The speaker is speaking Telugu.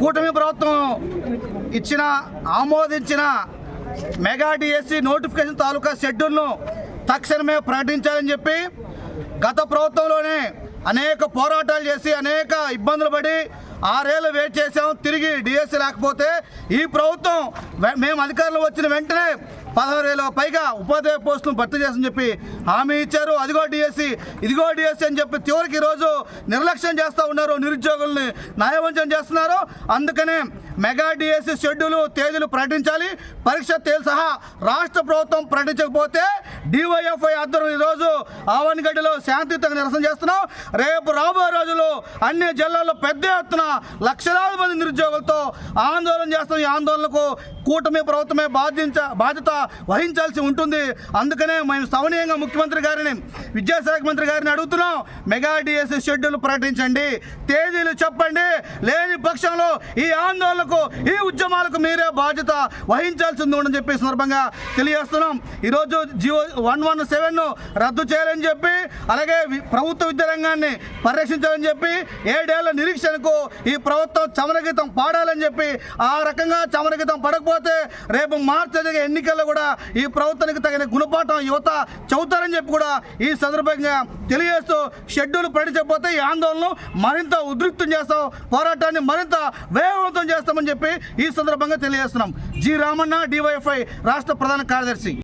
కూటమి ప్రభుత్వం ఇచ్చిన ఆమోదించిన మెగా డిఎస్సి నోటిఫికేషన్ తాలూకా షెడ్యూల్ను తక్షణమే ప్రకటించాలని చెప్పి గత ప్రభుత్వంలోనే అనేక పోరాటాలు చేసి అనేక ఇబ్బందులు పడి ఆరేళ్ళు వెయిట్ చేసాం తిరిగి డిఎస్సి లేకపోతే ఈ ప్రభుత్వం మేము అధికారంలో వచ్చిన వెంటనే పదహారు వేల పైగా ఉపాధ్యాయ పోస్టులను భర్తీ చేసని చెప్పి హామీ ఇచ్చారు. అదిగో డిఎస్సి ఇదిగో డిఎస్సి అని చెప్పి చివరికి ఈరోజు నిర్లక్ష్యం చేస్తూ ఉన్నారు. నిరుద్యోగుల్ని న్యాయవంచన చేస్తున్నారు. అందుకనే మెగా డిఎస్సి షెడ్యూల్ తేదీలు ప్రకటించాలి. పరీక్ష తేదీ సహా రాష్ట్ర ప్రభుత్వం ప్రకటించకపోతే డివైఎఫ్ఐ ఆధ్వర్యం ఈరోజు ఆవనగడ్డలో శాంతియుతంగా నిరసన చేస్తున్నాం. రేపు రాబోయే రోజుల్లో అన్ని జిల్లాల్లో పెద్ద ఎత్తున లక్షలాది మంది నిరుద్యోగులతో ఆందోళన చేస్తాం. ఈ ఆందోళనకు కూటమి ప్రభుత్వమే బాధ్యించ బాధ్యత వహించాల్సి ఉంటుంది. అందుకనే మేము సవనీయంగా ముఖ్యమంత్రి గారిని విద్యాశాఖ మంత్రి గారిని అడుగుతున్నాం. మెగా డిఎస్సి షెడ్యూల్ ప్రకటించండి. తేదీలు చెప్పండి. లేని పక్షంలో ఈ ఆందోళనకు ఈ ఉద్యమాలకు మీరే బాధ్యత వహించాల్సింది ఉందని చెప్పి సందర్భంగా తెలియజేస్తున్నాం. ఈరోజు జియో వన్ వన్ సెవెన్ రద్దు చేయాలని చెప్పి అలాగే వి- ప్రభుత్వ విద్యా రంగాన్ని పరిరక్షించాలని చెప్పి ఏడేళ్ళ నిరీక్షణకు ఈ ప్రభుత్వం చమరగీతం పాడాలని చెప్పి ఆ రకంగా చమరగీతం పడకపోతే రేపు మార్చి జరిగే ఎన్నికల్లో కూడా ఈ ప్రభుత్వానికి తగిన గుణపాఠం యువత చదువుతారని చెప్పి కూడా ఈ సందర్భంగా తెలియజేస్తూ షెడ్యూల్ ప్రకటించకపోతే ఈ ఆందోళనను మరింత ఉద్రిక్తం చేస్తాం పోరాటాన్ని మరింత వేగవంతం చేస్తామని చెప్పి ఈ సందర్భంగా తెలియజేస్తున్నాం. జి రామన్న డివైఎఫ్ఐ రాష్ట్ర ప్రధాన కార్యదర్శి.